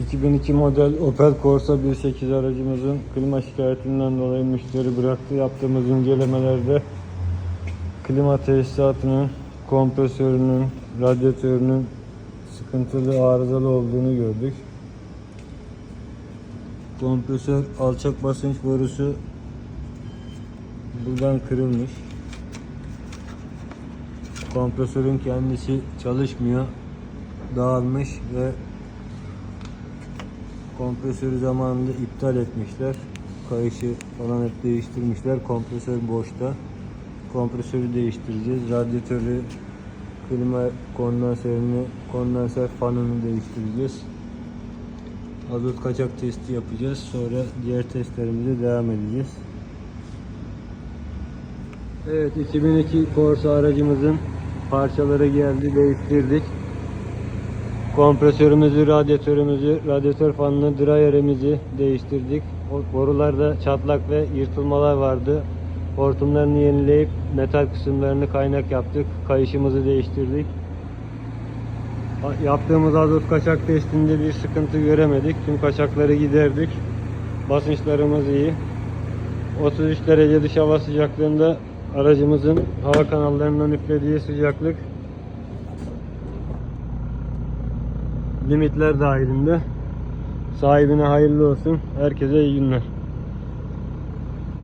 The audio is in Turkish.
2002 model Opel Corsa 1.8 aracımızın klima şikayetinden dolayı müşteri bıraktı. Yaptığımız incelemelerde klima tesisatının, kompresörünün, radyatörünün sıkıntılı, arızalı olduğunu gördük. Kompresör alçak basınç borusu buradan kırılmış. Kompresörün kendisi çalışmıyor. Dağılmış ve kompresörü zamanında iptal etmişler. Kayışı falan hep değiştirmişler. Kompresör boşta. Kompresörü değiştireceğiz. Radyatörü, klima kondansörünü, kondanser fanını değiştireceğiz. Azot kaçak testi yapacağız. Sonra diğer testlerimize devam edeceğiz. Evet 2002 Corsa aracımızın parçaları geldi değiştirdik. Kompresörümüzü, radyatörümüzü, radyatör fanını, dryer'imizi değiştirdik. Borularda çatlak ve yırtılmalar vardı. Hortumlarını yenileyip metal kısımlarını kaynak yaptık. Kayışımızı değiştirdik. Yaptığımız azot kaçak testinde bir sıkıntı göremedik. Tüm kaçakları giderdik. Basınçlarımız iyi. 33 derece dış hava sıcaklığında aracımızın hava kanallarından üflediği sıcaklık limitler dahilinde. Sahibine hayırlı olsun. Herkese iyi günler.